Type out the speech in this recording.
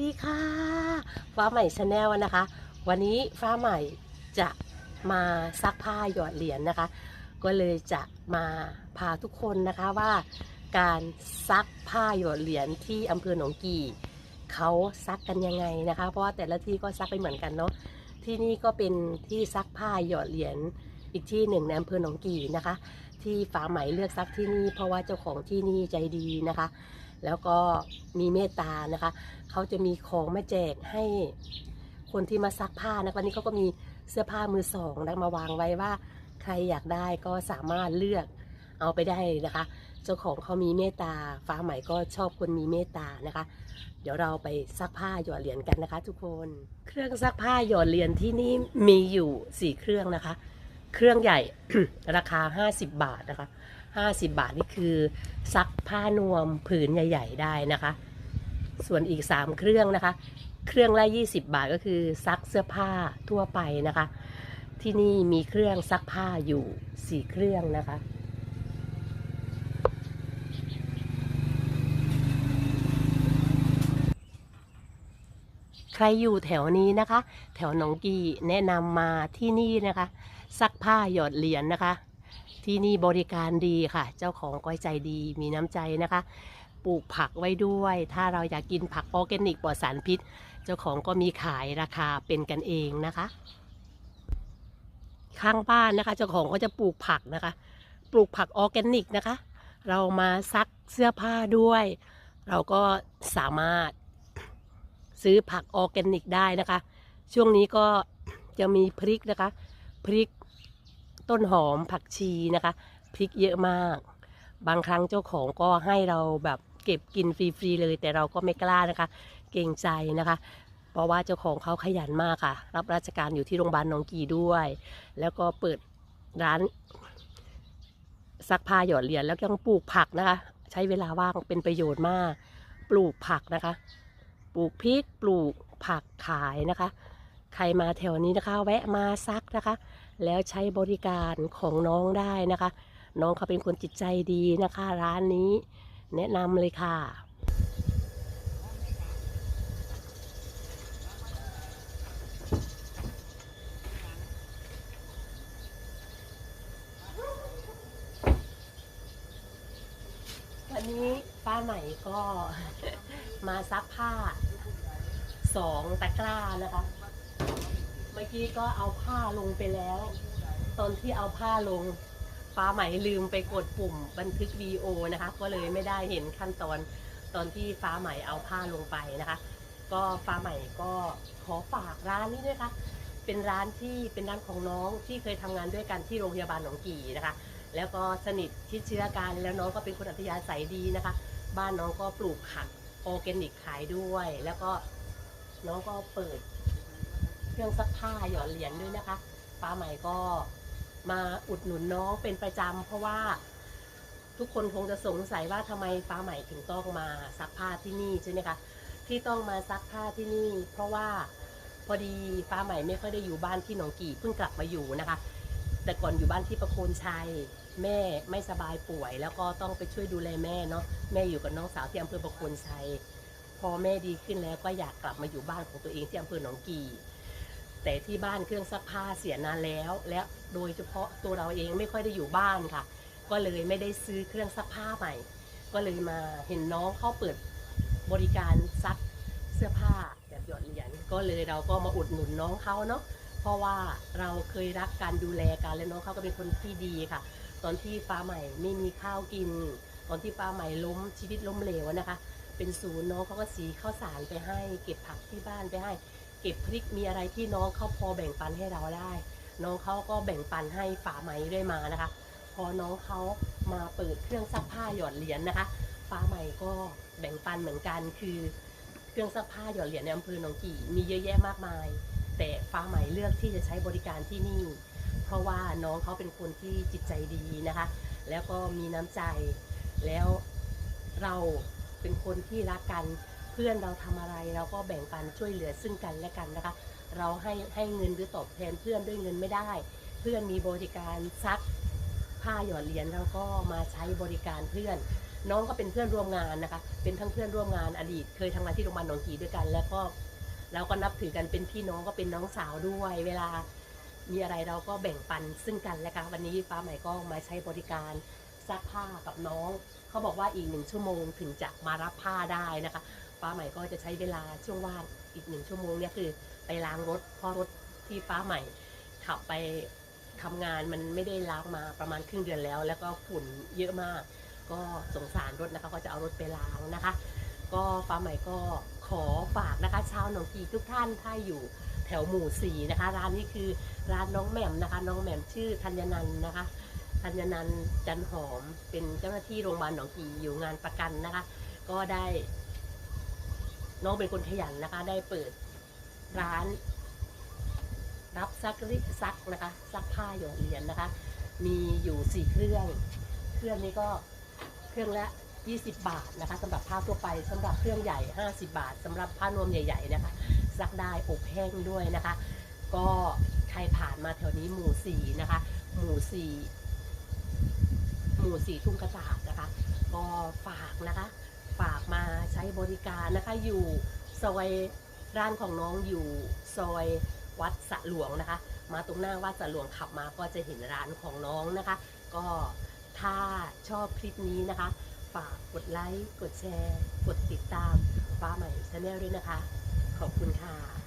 ดีค่ะ ฟ้าใหม่ชาแนลนะคะ วันนี้ฟ้าใหม่จะมาซักผ้าหยอดเหรียญนะคะ ก็เลยจะมาพาทุกคนนะคะว่า การซักผ้าหยอดเหรียญที่อำเภอหนองกี่เขาซักกันยังไงนะคะ เพราะว่าแต่ละที่ก็ซักไม่เหมือนกันเนาะที่นี่ก็เป็นที่ซักผ้าหยอดเหรียญอีกที่หนึ่งในอำเภอหนองกี่นะคะ ที่ฟ้าใหม่เลือกซักที่นี่เพราะว่าเจ้าของที่นี่ใจดีนะคะ แล้วก็มีเมตตานะคะ เขาจะมีของมาแจกให้คนที่มาซักผ้านะวันนี้เขาก็มีเสื้อผ้ามือสองนะมาวางไว้ว่าใครอยากได้ก็สามารถเลือกเอาไปได้นะคะ เจ้าของเขามีเมตตาฟ้าใหม่ก็ชอบคนมีเมตตานะคะ เดี๋ยวเราไปซักผ้าหยอดเหรียญกันนะคะ ทุกคน เครื่องซักผ้าหยอดเหรียญที่นี่มีอยู่สี่เครื่องนะคะ เครื่องใหญ่ ราคา 50 บาทนะคะ 50 บาทนี่คือซักผ้านวมผืนใหญ่ ๆ ได้นะคะ ส่วนอีก 3 เครื่องนะคะ เครื่องละ 20 บาทก็คือซักเสื้อผ้าทั่วไปนะคะ ที่นี่มีเครื่องซักผ้าอยู่ 4 เครื่องนะคะใครอยู่แถวนี้นะคะ แถวหนองกีแนะนำมาที่นี่นะคะ ซักผ้าหยอดเหรียญนะคะ ที่นี่บริการดีค่ะ เจ้าของก้อยใจดีมีน้ำใจนะคะ ปลูกผักไว้ด้วย ถ้าเราอยากกินผักออร์แกนิกปลอดสารพิษ เจ้าของก็มีขายราคาเป็นกันเองนะคะ ข้างบ้านนะคะ เจ้าของก็จะปลูกผักนะคะ ปลูกผักออร์แกนิกนะคะ เรามาซักเสื้อผ้าด้วย เราก็สามารถซื้อผักออร์แกนิกได้นะคะ ช่วงนี้ก็จะมีพริกนะคะ พริก ต้นหอมผักชีนะคะ พริกเยอะมาก บางครั้งเจ้าของก็ให้เราแบบเก็บกินฟรีๆเลย แต่เราก็ไม่กล้านะคะ เกรงใจนะคะ เพราะว่าเจ้าของเขาขยันมากค่ะ รับราชการอยู่ที่โรงพยาบาลหนองกีด้วย แล้วก็เปิดร้านซักผ้าหยอดเหรียญแล้วยังปลูกผักนะคะ ใช้เวลาว่างเป็นประโยชน์มาก ปลูกผักนะคะ ปลูกพริกปลูกผักขายนะคะ ใครมาแถวนี้นะคะ แวะมาซักนะคะ แล้วใช้บริการของน้องได้นะคะ น้องเขาเป็นคนจิตใจดีนะคะ ร้านนี้แนะนำเลยค่ะวันนี้ป้าใหม่ก็มาซักผ้าสองตะกร้านะคะ มื่อกี้ก็เอาผ้าลงไปแล้ว ตอนที่เอาผ้าลงฟ้าใหม่ลืมไปกดปุ่มบันทึกวีโอนะคะ ก็เลยไม่ได้เห็นขั้นตอนตอนที่ฟ้าใหม่เอาผ้าลงไปนะคะ ก็ฟ้าใหม่ก็ขอฝากร้านนี้ด้วยค่ะเป็นร้านที่เป็นร้านของน้องที่เคยทำงานด้วยกันที่โรงพยาบาลหนองกี่นะคะ แล้วก็สนิทชิดเชื้อกันแล้วน้องก็เป็นคนอัธยาศัยดีนะคะ บ้านน้องก็ปลูกผักออร์แกนิกขายด้วย แล้วก็น้องก็เปิด เครื่องซักผ้าหยอดเหรียญด้วยนะคะป้าใหม่ก็มาอุดหนุนน้องเป็นประจำเพราะว่าทุกคนคงจะสงสัยว่าทำไมฟ้าใหม่ถึงต้องมาซักผ้าที่นี่ใช่ไหมคะที่ต้องมาซักผ้าที่นี่ เพราะว่าพอดีฟ้าใหม่ไม่ค่อยได้อยู่บ้านที่หนองกี่เพิ่งกลับมาอยู่นะคะ แต่ก่อนอยู่บ้านที่ประโคนชัยแม่ไม่สบายป่วย แล้วก็ต้องไปช่วยดูแลแม่เนาะแม่อยู่กับน้องสาวที่อำเภอประโคนชัยพอแม่ดีขึ้นแล้วก็อยากกลับมาอยู่บ้านของตัวเองที่อำเภอหนองกี่ แต่ที่บ้านเครื่องซักผ้าเสียนานแล้ว และโดยเฉพาะตัวเราเองไม่ค่อยได้อยู่บ้านค่ะ ก็เลยไม่ได้ซื้อเครื่องซักผ้าใหม่ ก็เลยมาเห็นน้องเขาเปิดบริการซักเสื้อผ้าแบบหยอดเหรียญก็เลยเราก็มาอุดหนุนน้องเขาเนาะเพราะว่าเราเคยรักการดูแลกันและน้องเขาก็เป็นคนที่ดีค่ะ ตอนที่ฟ้าใหม่ไม่มีข้าวกิน ตอนที่ฟ้าใหม่ล้มชีวิตล้มเหลวนะคะ เป็นศูนย์น้องเขาก็สีข้าวสารไปให้ เก็บผักที่บ้านไปให้ เก็บพริกมีอะไรที่น้องเขาพอแบ่งปันให้เราได้ น้องเขาก็แบ่งปันให้ฝาไหมด้วยมานะคะ พอน้องเขามาเปิดเครื่องซักผ้าหยอดเหรียญนะคะฟ้าใหม่ก็แบ่งปันเหมือนกันคือเครื่องซักผ้าหยอดเหรียญในอำเภอหนองกี่มีเยอะแยะมากมาย แต่ฟ้าใหม่เลือกที่จะใช้บริการที่นี่ เพราะว่าน้องเขาเป็นคนที่จิตใจดีนะคะ แล้วก็มีน้ำใจ แล้วเราเป็นคนที่รักกัน เพื่อนเราทำอะไรเราก็แบ่งปันช่วยเหลือซึ่งกันและกันนะคะ เราให้ให้เงินหรือตอบแทนเพื่อนด้วยเงินไม่ได้ เพื่อนมีบริการซักผ้าหยอดเหรียญเราก็มาใช้บริการเพื่อน น้องก็เป็นเพื่อนร่วมงานนะคะ เป็นทั้งเพื่อนร่วมงานอดีต เคยทำงานที่โรงพยาบาลหนองกีด้วยกัน แล้วก็เราก็นับถือกันเป็นพี่น้องก็เป็นน้องสาวด้วย เวลามีอะไรเราก็แบ่งปันซึ่งกันและกันวันนี้ฟ้าใหม่ก็มาใช้บริการซักผ้ากับน้อง เขาบอกว่าอีกหนึ่งชั่วโมงถึงจะมารับผ้าได้นะคะ ฟ้าใหม่ก็จะใช้เวลาช่วงว่างอีกหนึ่งชั่วโมงเนี่ยคือไปล้างรถเพราะรถที่ฟ้าใหม่ขับไปทำงานมันไม่ได้ล้างมาประมาณครึ่งเดือนแล้ว แล้วก็ฝุ่นเยอะมาก ก็สงสารรถนะคะก็จะเอารถไปล้างนะคะ ก็ฟ้าใหม่ก็ขอฝากนะคะชาวหนองกีทุกท่านถ้าอยู่แถวหมู่สี่นะคะ ร้านนี้คือร้านน้องแหม่มนะคะ น้องแหม่มชื่อธัญนันนะคะธัญนันจันหอมเป็นเจ้าหน้าที่โรงพยาบาลหนองกีอยู่งานประกันนะคะ ก็ได้ น้องเป็นคนขยันนะคะ ได้เปิดร้าน รับซักริซักนะคะ ซักผ้าหยอดเหรียญนะคะ มีอยู่สี่เครื่อง เครื่องนี้ก็เครื่องละ20 บาทนะคะสำหรับผ้าทั่วไปสำหรับเครื่องใหญ่ 50 บาทสำหรับผ้านวมใหญ่ ๆ นะคะ ซักได้อบแห้งด้วยนะคะ ก็ใครผ่านมาแถวนี้หมู่สี่นะคะ หมู่สี่หมู่สี่ทุ่งกระจาดนะคะ ก็ฝากนะคะ ฝากมาใช้บริการนะคะอยู่ซอยร้านของน้องอยู่ซอยวัดสะหลวงนะคะ มาตรงหน้าวัดสะหลวงขับมาก็จะเห็นร้านของน้องนะคะ ก็ถ้าชอบคลิปนี้นะคะ ฝากกดไลค์ กดแชร์ กดติดตามฟ้าใหม่ชาแนลด้วยนะคะ ขอบคุณค่ะ